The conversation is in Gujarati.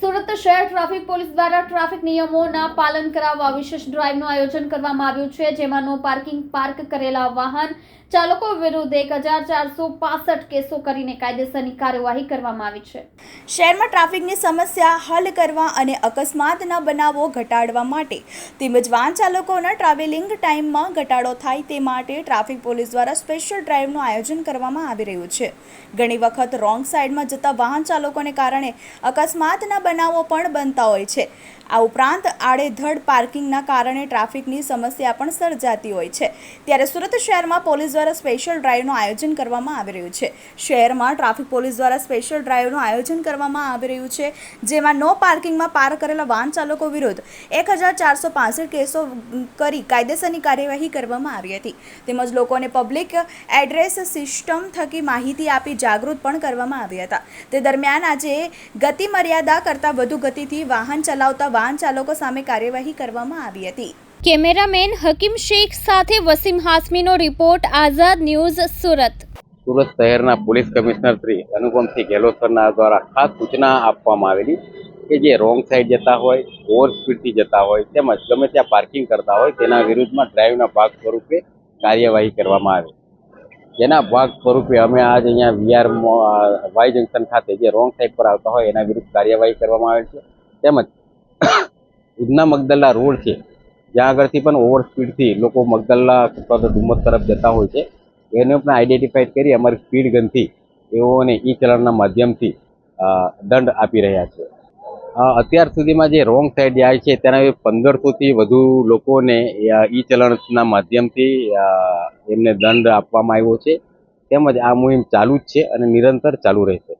સુરત શહેર ટ્રાફિક પોલીસ દ્વારા ટ્રાફિક નિયમોના પાલન કરાવવા વિશેષ ડ્રાઈવનું આયોજન કરવામાં આવ્યું છે, જેમાં નો પાર્કિંગ પાર્ક કરેલા વાહન ચાલકો વિરુદ્ધ એક હજાર ચારસો પાસઠ કેસો કરીને કાયદેસરની કાર્યવાહી કરવામાં આવી છે. શહેરમાં ટ્રાફિકની સમસ્યા હલ કરવા અને અકસ્માતના બનાવો ઘટાડવા માટે તેમજ વાહન ચાલકોના ટ્રાવેલિંગ ટાઈમમાં ઘટાડો થાય તે માટે ટ્રાફિક પોલીસ દ્વારા સ્પેશિયલ ડ્રાઈવનું આયોજન કરવામાં આવી રહ્યું છે. ઘણી વખત રોંગ સાઈડમાં જતા વાહન ચાલકોને કારણે અકસ્માતના બનાવો પણ બનતા હોય છે. આ ઉપરાંત આડેધડ પાર્કિંગના કારણે ટ્રાફિકની સમસ્યા પણ સર્જાતી હોય છે. ત્યારે સુરત શહેરમાં પોલીસ દ્વારા સ્પેશિયલ ડ્રાઈવનું આયોજન કરવામાં આવી રહ્યું છે. શહેરમાં ટ્રાફિક પોલીસ દ્વારા સ્પેશિયલ ડ્રાઈવનું આયોજન કરવામાં આવી રહ્યું છે, જેમાં નો પાર્કિંગમાં પાર્ક કરેલા વાહન ચાલકો વિરુદ્ધ એક હજાર ચારસો કેસો કરી કાયદેસરની કાર્યવાહી કરવામાં આવી હતી. તેમજ લોકોને પબ્લિક એડ્રેસ સિસ્ટમ થકી માહિતી આપી જાગૃત પણ કરવામાં આવ્યા હતા. તે દરમિયાન આજે ગતિ મર્યાદા કરતાં વધુ ગતિથી વાહન ચલાવતા વાહન ચાલકો સામે કાર્યવાહી કરવામાં આવી હતી. કેમેરામેન હકીમ શેખ સાથે વસીમ હાસમીનો રિપોર્ટ આઝાદ ન્યૂઝ સુરત. સુરત શહેરના પોલીસ કમિશનર શ્રી અનુપમસિંહ ગેહલોત સરના દ્વારા ખાસ સૂચના આપવામાં આવેલી કે જે રોંગ સાઈડ જતા હોય ઓવર સ્પીડથી જતા હોય તેમજ ગમે ત્યાં પાર્કિંગ કરતા હોય તેના વિરુદ્ધમાં ડ્રાઈવના ભાગ સ્વરૂપે કાર્યવાહી કરવામાં આવે. જેના ભાગ સ્વરૂપે અમે આજ અહીંયા વીઆર વાય જંકશન ખાતે જે રોંગ સાઈડ પર આવતા હોય એના વિરુદ્ધ કાર્યવાહી કરવામાં આવે છે. તેમજ ઉધના મગદલ્લા રોડ છે. જ્યાં આગળથી પણ ઓવર સ્પીડથી લોકો મગદલ્લા અથવા તો ડુમ્મસ તરફ જતા હોય છે. એને પણ આઈડેન્ટિફાઈડ કરી અમારી સ્પીડ ગનથી તેઓને ઈ ચલણના માધ્યમથી દંડ આપી રહ્યા છે. અત્યાર સુધીમાં જે રોંગ સાઈડ જાય છે, તેના પંદરસોથી વધુ લોકોને ઈ ચલણના માધ્યમથી એમને દંડ આપવામાં આવ્યો છે. તેમજ આ મુહિમ ચાલુ જ છે અને નિરંતર ચાલુ રહેશે.